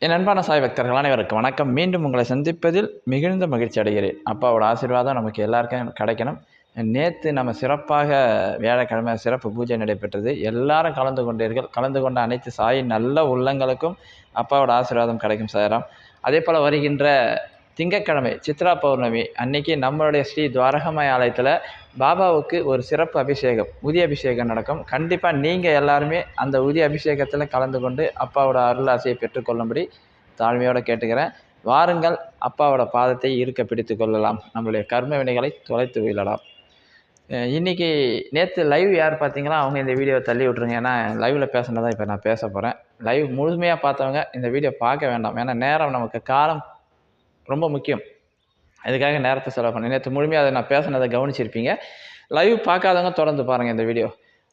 என் அன்பான சாய் பக்தர்கள் அனைவருக்கும் வணக்கம். மீண்டும் உங்களை சந்திப்பதில் மிகுந்த மகிழ்ச்சி அடைகிறேன். அப்பாவோட ஆசீர்வாதம் நமக்கு எல்லாருக்கும் கிடைக்கணும். நேற்று நம்ம சிறப்பாக வியாழக்கிழமை சிறப்பு பூஜை நடைபெற்றது. எல்லாரும் கலந்து கொண்டீர்கள். கலந்து கொண்ட அனைத்து சாயின் நல்ல உள்ளங்களுக்கும் அப்பாவோட ஆசீர்வாதம் கிடைக்கும் சாயராம். அதே போல் வருகின்ற திங்கட்கிழமை சித்ரா பௌர்ணமி அன்னைக்கு நம்மளுடைய ஸ்ரீ துவாரகமாய் ஆலயத்தில் பாபாவுக்கு ஒரு சிறப்பு அபிஷேகம் உதி அபிஷேகம் நடக்கும். கண்டிப்பாக நீங்கள் எல்லாருமே அந்த உதி அபிஷேகத்தில் கலந்து கொண்டு அப்பாவோட அருளாசையை பெற்றுக்கொள்ளும்படி தாழ்மையோடு கேட்டுக்கிறேன். வாருங்கள் அப்பாவோட பாதத்தை இருக்க பிடித்து கொள்ளலாம். நம்மளுடைய கர்ம வினைகளை தொலைத்து வீழலாம். இன்றைக்கி இன்னைக்கு நேற்று லைவ் யார் பார்த்தீங்களா? அவங்க இந்த வீடியோவை தள்ளி விட்ருங்க ஏன்னா லைவில் பேசினதான் இப்போ நான் பேச போகிறேன் லைவ் முழுமையாக பார்த்தவங்க இந்த வீடியோ பார்க்க வேண்டாம். ஏன்னா நேரம் நமக்கு காலம் ரொம்ப முக்கியம். அதுக்காக நேரத்தை செலவு பண்ணேன் நேற்று முழுமையாக அதை நான் பேசினதை கவனிச்சிருப்பீங்க. லைவ் பார்க்காதவங்க தொடர்ந்து பாருங்கள் இந்த வீடியோ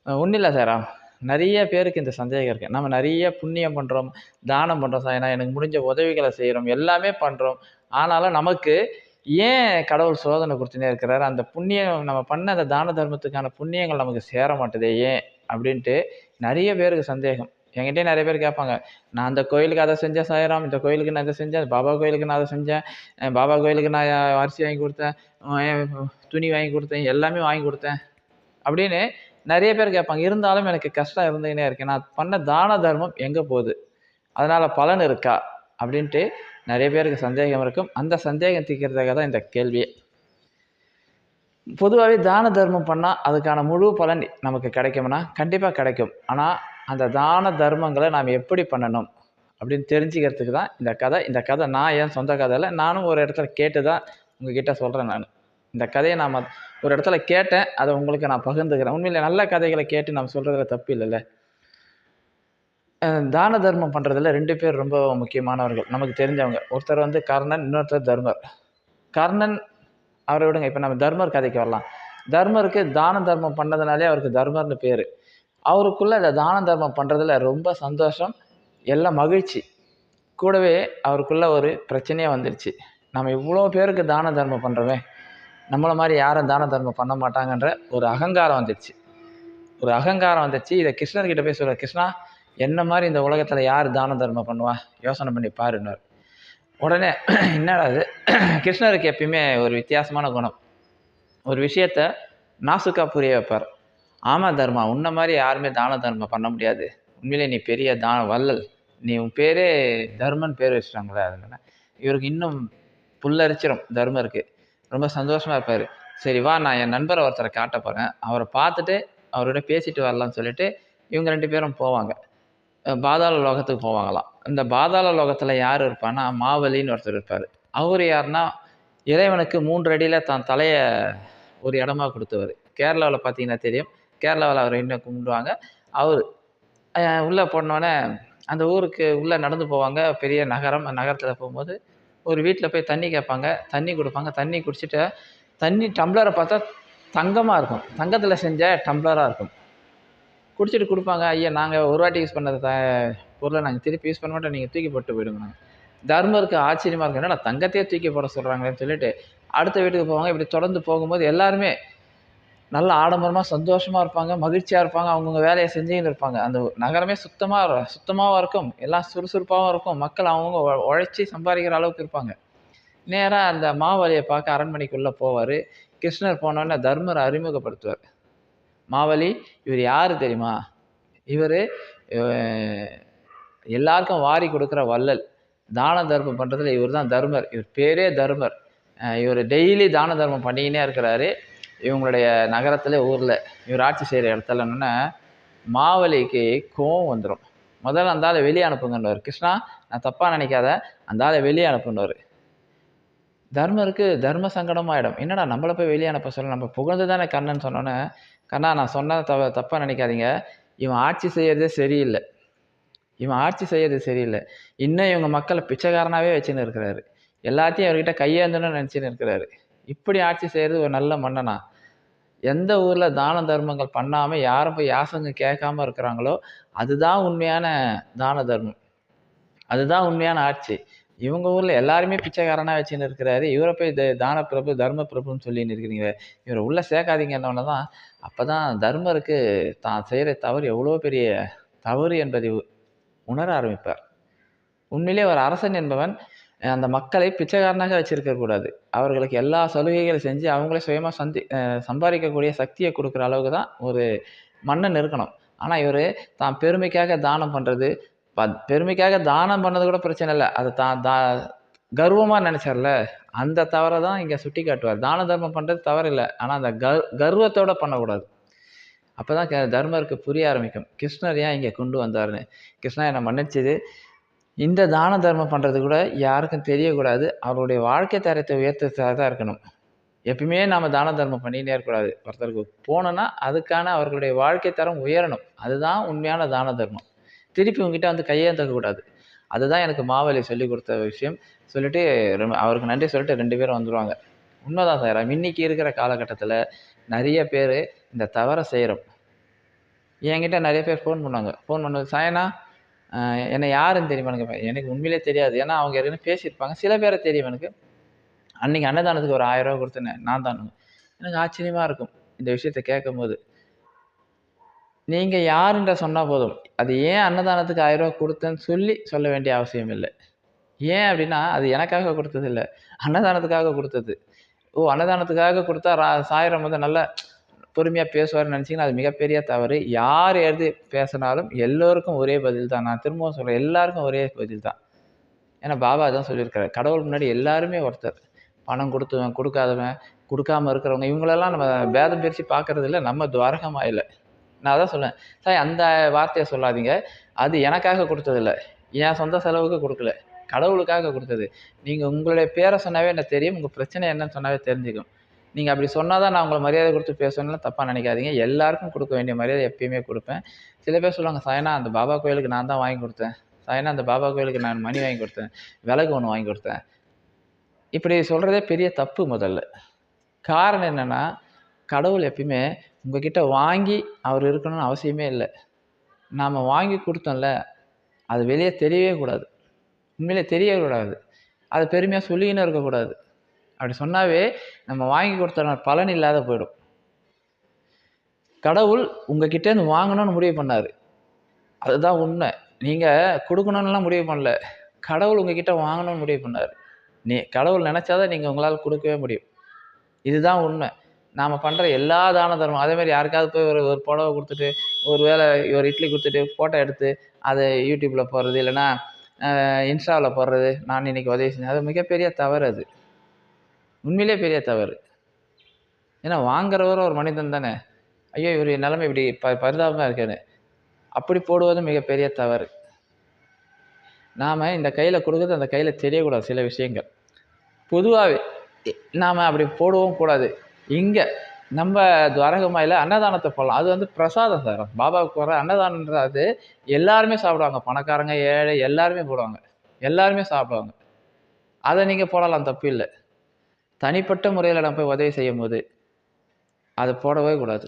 ஒன்றும் இல்லை சாரா. நிறைய பேருக்கு இந்த சந்தேகம் இருக்குது நம்ம நிறைய புண்ணியம் பண்ணுறோம் தானம் பண்ணுறோம் சார். ஏன்னா எனக்கு முடிஞ்ச உதவிகளை செய்கிறோம் எல்லாமே பண்ணுறோம் ஆனாலும் நமக்கு ஏன் கடவுள் சோதனை கொடுத்துனே இருக்கிறாரு? அந்த புண்ணியம் நம்ம பண்ண அந்த தான தர்மத்துக்கான புண்ணியங்கள் நமக்கு சேர மாட்டேதே ஏன்? அப்படின்ட்டு நிறைய பேருக்கு சந்தேகம். என்கிட்டயே நிறைய பேர் கேட்பாங்க நான் அந்த கோயிலுக்கு அதை செஞ்சேன் சாயராம் இந்த கோயிலுக்கு நான் இதை செஞ்சேன் பாபா கோயிலுக்கு நான் அதை செஞ்சேன் பாபா கோயிலுக்கு நான் அரிசி வாங்கி கொடுத்தேன் துணி வாங்கி கொடுத்தேன் எல்லாமே வாங்கி கொடுத்தேன். அப்படின்னு நிறைய பேர் கேட்பாங்க. இருந்தாலும் எனக்கு கஷ்டம் இருந்துக்கினே இருக்கேன் நான் பண்ண தான தர்மம் எங்கே போகுது? அதனால் பலன் இருக்கா? அப்படின்ட்டு நிறைய பேருக்கு சந்தேகம் இருக்கும். அந்த சந்தேகம் தீர்க்கிறதுக்காக தான் இந்த கேள்வியே பொதுவாகவே தான தர்மம் பண்ணால் அதுக்கான முழு பலன் நமக்கு கிடைக்கும்னா கண்டிப்பாக கிடைக்கும். ஆனால் அந்த தான தர்மங்களை நாம் எப்படி பண்ணணும் அப்படின்னு தெரிஞ்சுக்கிறதுக்கு தான் இந்த கதை. இந்த கதை நான் என் சொந்த கதை இல்லை? நானும் ஒரு இடத்துல கேட்டு தான் உங்ககிட்ட சொல்கிறேன் நான். இந்த கதையை நாம் ஒரு இடத்துல கேட்டேன் அதை உங்களுக்கு நான் பகிர்ந்துக்கிறேன். உண்மையில் நல்ல கதைகளை கேட்டு நம்ம சொல்கிறதுல தப்பு இல்லைல்ல. தான தர்மம் பண்ணுறதுல ரெண்டு பேர் ரொம்ப முக்கியமானவர்கள். நமக்கு தெரிஞ்சவங்க. ஒருத்தர் வந்து கர்ணன் இன்னொருத்தர் தர்மர். கர்ணன் அவரை விடுங்க இப்போ நம்ம தர்மர் கதைக்கு வரலாம். தர்மருக்கு தான தர்மம் பண்ணதுனாலே அவருக்கு தர்மர்னு பேர். அவருக்குள்ளே இந்த தான தர்மம் பண்ணுறதுல ரொம்ப சந்தோஷம் எல்லாம் மகிழ்ச்சி. கூடவே அவருக்குள்ளே ஒரு பிரச்சனையே வந்துருச்சு. நம்ம இவ்வளோ பேருக்கு தான தர்மம் பண்ணுறோமே நம்மளை மாதிரி யாரும் தான தர்மம் பண்ண மாட்டாங்கன்ற ஒரு அகங்காரம் வந்துடுச்சு ஒரு அகங்காரம் வந்துச்சு இதை கிருஷ்ணர்கிட்ட போய் சொல்கிற கிருஷ்ணா என்ன மாதிரி இந்த உலகத்தில் யார் தான தர்மம் பண்ணுவா? யோசனை பண்ணி பாருன்னார் உடனே என்னடா அது கிருஷ்ணருக்கு எப்பயுமே ஒரு வித்தியாசமான குணம். ஒரு விஷயத்த நாசுக்கா புரிய வைப்பார். ஆமாம் தர்மா உன்ன மாதிரி யாருமே தான தர்மம் பண்ண முடியாது. உண்மையிலே நீ பெரிய தான வள்ளல். நீ உன் பேரே தர்மன் பேர் வச்சுட்டாங்களே அதனால. இவருக்கு இன்னும் புல்லரிச்சிரும் இருக்குது ரொம்ப சந்தோஷமாக இருப்பார். சரி வா நான் என் நண்பரை ஒருத்தரை காட்ட போகிறேன் அவரை பார்த்துட்டு அவரோட பேசிட்டு வரலாம்னு சொல்லிட்டு இவங்க ரெண்டு பேரும் போவாங்க. பாதாள லோகத்துக்கு போவாங்களாம். இந்த பாதாள லோகத்தில் யார் இருப்பான்னா மாவலின்னு ஒருத்தர் இருப்பார். அவர் யாருன்னா இறைவனுக்கு மூன்று அடியில் தான் தலையை ஒரு இடமா கொடுத்தவர். கேரளாவில் பார்த்தீங்கன்னா தெரியும். கேரளாவில் அவர் இன்னும் கும்பிடுவாங்க அவர் உள்ளே போனோடனே அந்த ஊருக்கு உள்ளே நடந்து போவாங்க பெரிய நகரம் நகரத்தில் போகும்போது ஒரு வீட்டில் போய் தண்ணி கேட்பாங்க தண்ணி கொடுப்பாங்க தண்ணி குடிச்சிட்டு தண்ணி டம்ளரை பார்த்தா தங்கமாக இருக்கும். தங்கத்தில் செஞ்ச டம்ளராக இருக்கும். குடிச்சிட்டு கொடுப்பாங்க ஐயா நாங்கள் ஒரு வாட்டி யூஸ் பண்ணது த பொருளை நாங்கள் திருப்பி யூஸ் பண்ண மாட்டோம் நீங்கள் தூக்கி போட்டு போயிடுங்க தர்மருக்கு ஆச்சரியமாக இருக்கும் என்னடா தங்கத்தையே தூக்கி போட சொல்கிறாங்களேன்னு சொல்லிட்டு அடுத்த வீட்டுக்கு போவாங்க. இப்படி தொடர்ந்து போகும்போது எல்லாருமே நல்ல ஆடம்பரமாக சந்தோஷமாக இருப்பாங்க மகிழ்ச்சியாக இருப்பாங்க அவங்கவுங்க வேலையை செஞ்சுன்னு இருப்பாங்க. அந்த நகரமே சுத்தமாக சுத்தமாகவும் இருக்கும். எல்லாம் சுறுசுறுப்பாகவும் இருக்கும். மக்கள் அவங்கவுங்க உழைச்சி சம்பாதிக்கிற அளவுக்கு இருப்பாங்க. நேராக அந்த மாவலியை பார்க்க அரண்மனைக்குள்ளே போவார். கிருஷ்ணர் போனோடனே தர்மரை அறிமுகப்படுத்துவார். மாவலி இவர் யார் தெரியுமா? இவர் எல்லாருக்கும் வாரி கொடுக்குற வள்ளல். தான தர்மம் பண்ணுறதுல இவர் தான் தர்மர். இவர் பேரே தர்மர். இவர் டெய்லி தான தர்மம் பண்ணிக்கினே இருக்கிறாரு. இவங்களுடைய நகரத்தில் ஊரில் இவர் ஆட்சி செய்கிற இடத்துல என்னென்னா மாவலிக்கு கோவம் வந்துடும் முதல்ல அந்த ஆளை வெளியே அனுப்புங்கன்னுவார். கிருஷ்ணா நான் தப்பாக நினைக்காத அந்த ஆளை வெளியே அனுப்புன்னுவார் தர்மருக்கு தர்ம சங்கடமாயிடும் என்னடா நம்மளை போய் வெளியே அனுப்ப சொல்ல? நம்ம புகழ்ந்து தானே கண்ணன் சொன்னோன்னே? கண்ணா நான் சொன்னதை தவ தப்பாக நினைக்காதீங்க. இவன் ஆட்சி செய்கிறதே சரியில்லை. இவன் ஆட்சி செய்கிறது சரியில்லை. இன்னும் இவங்க மக்களை பிச்சைக்காரனாகவே வச்சுன்னு இருக்கிறாரு. எல்லாத்தையும் அவர்கிட்ட கையேந்தணும்னு நினச்சின்னு இருக்கிறாரு. இப்படி ஆட்சி செய்கிறது ஒரு நல்ல மன்னனா? எந்த ஊரில் தான தர்மங்கள் பண்ணாமல் யாரும் போய் யாசங்க கேட்காம இருக்கிறாங்களோ அதுதான் உண்மையான தான தர்மம். அதுதான் உண்மையான ஆட்சி. இவங்க ஊரில் எல்லாருமே பிச்சைக்காரனாக வச்சுன்னு இருக்கிறாரு. இவரை போய் த- தான பிரபு தர்ம பிரபுன்னு சொல்லின்னு இருக்கிறீங்க. இவரை உள்ளே சேர்க்காதீங்கன்னொன்னே தான் அப்போ தான் தர்மருக்கு தான் செய்கிற தவறு எவ்வளோ பெரிய தவறு என்பதை உணர ஆரம்பிப்பார். உண்மையிலே ஒரு அரசன் என்பவன் அந்த மக்களை பிச்சைக்காரனாக வச்சுருக்கக்கூடாது அவர்களுக்கு எல்லா சலுகைகளும் செஞ்சு அவங்களே சுயமாக சந்தி சம்பாதிக்கக்கூடிய சக்தியை கொடுக்குற அளவுக்கு தான் ஒரு மன்னன் இருக்கணும். ஆனால் இவர் தான் பெருமைக்காக தானம் பண்ணுறது பெருமைக்காக தானம் பண்ணது கூட பிரச்சனை இல்லை. அது தான் தா கர்வமாக நினச்சார்ல? அந்த தவறை தான் இங்கே சுட்டி காட்டுவார் தான தர்மம் பண்ணுறது தவறு இல்லை ஆனால் அந்த கர் கர்வத்தோட பண்ணக்கூடாது. அப்போ தான் தர்மருக்கு புரிய ஆரம்பிக்கும். கிருஷ்ணர் ஏன் இங்கே கொண்டு வந்தாருன்னு? கிருஷ்ணா என்னை மன்னிச்சது இந்த தான தர்மம் பண்ணுறது கூட யாருக்கும் தெரியக்கூடாது. அவருடைய வாழ்க்கை தரத்தை உயர்த்ததாக தான் இருக்கணும். எப்பயுமே நாம் தான தர்மம் பண்ணினே இருக்கக்கூடாது. ஒருத்தருக்கு போனோன்னா அதுக்கான அவர்களுடைய வாழ்க்கை தரம் உயரணும். அதுதான் உண்மையான தான தர்மம். திருப்பி உங்ககிட்ட வந்து கையேந்தக்கூடாது அதுதான் எனக்கு மாவலி சொல்லி கொடுத்த விஷயம். சொல்லிட்டு ரொம்ப- அவருக்கு நன்றி சொல்லிட்டு ரெண்டு பேரும் வந்துடுவாங்க உண்மைதான் சார். இன்னைக்கு இருக்கிற காலகட்டத்தில் நிறைய பேர் இந்த தவறை செய்கிறோம் என்கிட்ட நிறைய பேர் ஃபோன் பண்ணுவாங்க. ஃபோன் பண்ணுவது சாயனா என்னை யாருன்னு தெரியுமா எனக்கு? எனக்கு உண்மையிலே தெரியாது. ஏன்னா அவங்க யாருன்னு பேசியிருப்பாங்க. சில பேரை தெரியும் எனக்கு. அன்னைக்கு அன்னதானத்துக்கு ஒரு ஆயிரம் ரூபா கொடுத்தேன். நான் தான். எனக்கு ஆச்சரியமாக இருக்கும் இந்த விஷயத்த கேட்கும் போது நீங்கள் யாருன்ற சொன்னால் போதும். அது ஏன் அன்னதானத்துக்கு ஆயிரம் ரூபா கொடுத்தேன்னு சொல்லி சொல்ல வேண்டிய அவசியம் இல்லை. ஏன் அப்படின்னா அது எனக்காக கொடுத்தது இல்லை. அன்னதானத்துக்காக கொடுத்தது. ஓ அன்னதானத்துக்காக கொடுத்தா ரா சாயிரம் வந்து நல்லா பொறுமையாக பேசுவார்னு நினச்சிங்கன்னா அது மிகப்பெரிய தவறு. யார் எது பேசினாலும் எல்லோருக்கும் ஒரே பதில் தான். நான் திரும்பவும் சொல்கிறேன் எல்லாருக்கும் ஒரே பதில் தான். ஏன்னா பாபா தான் சொல்லியிருக்காரு. கடவுள் முன்னாடி எல்லாருமே ஒருத்தர். பணம் கொடுத்தவன் கொடுக்காதவன் கொடுக்காம இருக்கிறவங்க இவங்களெல்லாம் நம்ம பேதம் பிரித்து பார்க்கறது இல்லை நம்ம துவாரகமாக இல்லை. நான் அதான் சொல்லுவேன் சார் அந்த வார்த்தையை சொல்லாதீங்க. அது எனக்காக கொடுத்ததில்ல என் சொந்த செலவுக்கு கொடுக்கல. கடவுளுக்காக கொடுத்தது. நீங்கள் உங்களுடைய பேரை சொன்னாவே என்ன தெரியும் உங்கள் பிரச்சனை என்னன்னு சொன்னாவே தெரிஞ்சுக்கும். நீங்கள் அப்படி சொன்னால் தான் நான் உங்களை மரியாதை கொடுத்து பேசணும்னு தப்பாக நினைக்காதீங்க. எல்லாருக்கும் கொடுக்க வேண்டிய மரியாதை எப்பயுமே கொடுப்பேன். சில பேர் சொல்லுவாங்க சாயனா அந்த பாபா கோயிலுக்கு நான் தான் வாங்கி கொடுத்தேன். சாயனா அந்த பாபா கோயிலுக்கு நான் மணி வாங்கி கொடுத்தேன். விலகு ஒன்று வாங்கி கொடுத்தேன். இப்படி சொல்கிறதே பெரிய தப்பு முதல்ல. காரணம் என்னென்னா கடவுள் எப்பயுமே உங்ககிட்ட வாங்கி அவர் இருக்கணும்னு அவசியமே இல்லை. நாம் வாங்கி கொடுத்தோம்ல அது வெளியே தெரியவே கூடாது. உண்மையிலே தெரியவே கூடாது. அது பெருமையாக சொல்லிக்கின்னு இருக்கக்கூடாது. அப்படி சொன்னாவே நம்ம வாங்கி கொடுத்த பலன் இல்லாத போயிடும். கடவுள் உங்ககிட்டேருந்து வாங்கணும்னு முடிவு பண்ணார். அதுதான் உண்மை. நீங்கள் கொடுக்கணும்லாம் முடிவு பண்ணல. கடவுள் உங்ககிட்ட வாங்கணும்னு முடிவு பண்ணார். நீ கடவுள் நினச்சாதான் நீங்கள் உங்களால் கொடுக்கவே முடியும். இதுதான் உண்மை. நாம் பண்ணுற எல்லா தான தர்மம் அதேமாதிரி யாருக்காவது போய் ஒரு ஒரு புடவை கொடுத்துட்டு ஒரு வேளை ஒரு இட்லி கொடுத்துட்டு ஃபோட்டோ எடுத்து அதை யூடியூப்பில் போடுறது இல்லைன்னா இன்ஸ்டாவில் போடுறது நான் இன்றைக்கி உதவி செஞ்சேன். அது மிகப்பெரிய தவறு அது. உண்மையிலே பெரிய தவறு. ஏன்னா வாங்குறவர் ஒரு மனிதன் தானே. ஐயோ இவர் நிலைமை இப்படி ப பரிதாபமாக இருக்கேன்னு அப்படி போடுவதும் மிகப்பெரிய தவறு. நாம் இந்த கையில் கொடுக்குறது அந்த கையில் தெரியக்கூடாது சில விஷயங்கள். பொதுவாகவே நாம் அப்படி போடவும் கூடாது. இங்கே நம்ம துவரகமாயில் அன்னதானத்தை போடலாம். அது வந்து பிரசாதம் சார். பாபாவுக்கு வர அன்னதானன்றது எல்லாருமே சாப்பிடுவாங்க. பணக்காரங்க ஏழை எல்லாருமே போடுவாங்க. எல்லாருமே சாப்பிடுவாங்க. அதை நீங்கள் போடலாம் தப்பு இல்லை. தனிப்பட்ட முறையில் நம்ம போய் உதவி செய்யும் போது அதை போடவே கூடாது.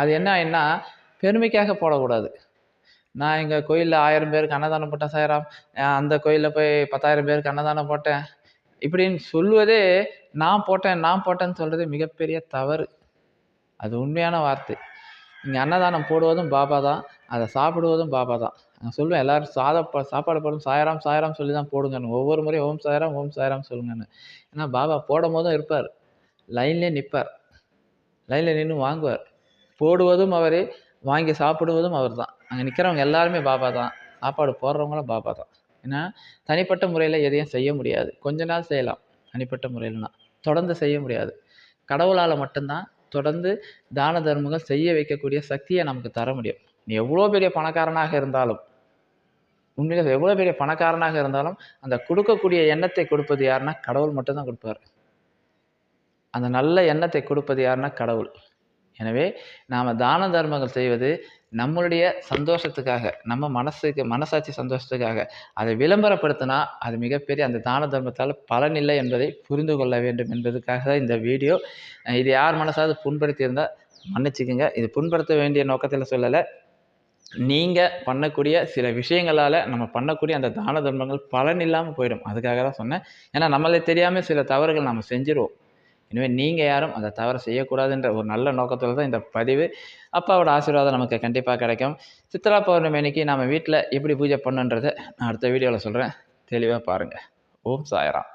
அது என்ன ஆயின்னா பெருமைக்காக போடக்கூடாது. நான் எங்கள் கோயிலில் ஆயிரம் பேருக்கு அன்னதானம் போட்டேன் சாயிராம். அந்த கோயிலில் போய் பத்தாயிரம் பேருக்கு அன்னதானம் போட்டேன். இப்படின்னு சொல்லுவதே நான் போட்டேன் நான் போட்டேன்னு சொல்கிறது மிகப்பெரிய தவறு. அது உண்மையான வார்த்தை. இங்கே அன்னதானம் போடுவதும் பாபா தான் அதை சாப்பிடுவதும் பாபா தான். நான் சொல்லுவேன் எல்லாரும் சாத ப- சாப்பாடு போடும் சாயராம் சாயராம் சொல்லி தான் போடுங்கன்னு. ஒவ்வொரு முறையும் ஓம் சாயராம் ஓம் சாயராம் சொல்லுங்கன்னு. ஏன்னா பாபா போடும் போதும் இருப்பார். லைன்லேயே நிற்பார் லைனில் நின்று வாங்குவார். போடுவதும் அவரே வாங்கி சாப்பிடுவதும் அவர் தான் அங்கே நிற்கிறவங்க எல்லாருமே பாபா தான். சாப்பாடு போடுறவங்களும் பாபா தான். ஏன்னா தனிப்பட்ட முறையில் எதையும் செய்ய முடியாது. கொஞ்ச நாள் செய்யலாம் தனிப்பட்ட முறையிலனா. தொடர்ந்து செய்ய முடியாது. கடவுளால் மட்டும்தான் தொடர்ந்து தான தர்மங்கள் செய்ய வைக்கக்கூடிய சக்தியை நமக்கு தர முடியும். நீ எவ்வளோ பெரிய பணக்காரனாக இருந்தாலும் உண்மையில் எவ்வளோ பெரிய பணக்காரனாக இருந்தாலும் அந்த கொடுக்கக்கூடிய எண்ணத்தை கொடுப்பது யாருன்னா கடவுள் மட்டும்தான் கொடுப்பார். அந்த நல்ல எண்ணத்தை கொடுப்பது யாருன்னா கடவுள். எனவே நாம் தான தர்மங்கள் செய்வது நம்மளுடைய சந்தோஷத்துக்காக நம்ம மனசுக்கு மனசாட்சி சந்தோஷத்துக்காக. அதை விளம்பரப்படுத்தினா அது மிகப்பெரிய அந்த தான தர்மத்தால் பலன் இல்லை என்பதை புரிந்து கொள்ள வேண்டும் என்பதற்காக தான் இந்த வீடியோ. இது யார் மனசாவது புண்படுத்தியிருந்தால் மன்னிச்சுக்குங்க. இது புண்படுத்த வேண்டிய நோக்கத்தில் சொல்லலை. நீங்கள் பண்ணக்கூடிய சில விஷயங்களால் நம்ம பண்ணக்கூடிய அந்த தான தர்மங்கள் பலன் இல்லாமல் போயிடும். அதுக்காக தான் சொன்னேன். ஏன்னா நம்மளே தெரியாமல் சில தவறுகள் நம்ம செஞ்சிருவோம். எனவே நீங்கள் யாரும் அந்த தவறை செய்யக்கூடாதுன்ற ஒரு நல்ல நோக்கத்தில் தான் இந்த பதிவு. அப்பாவோட ஆசீர்வாதம் நமக்கு கண்டிப்பாக கிடைக்கும். சித்ரா பௌர்ணமி அன்னைக்கு நம்ம வீட்டில் எப்படி பூஜை பண்ணுன்றதை நான் அடுத்த வீடியோவில் சொல்கிறேன் தெளிவாக பாருங்கள் ஓம் சாயராம்.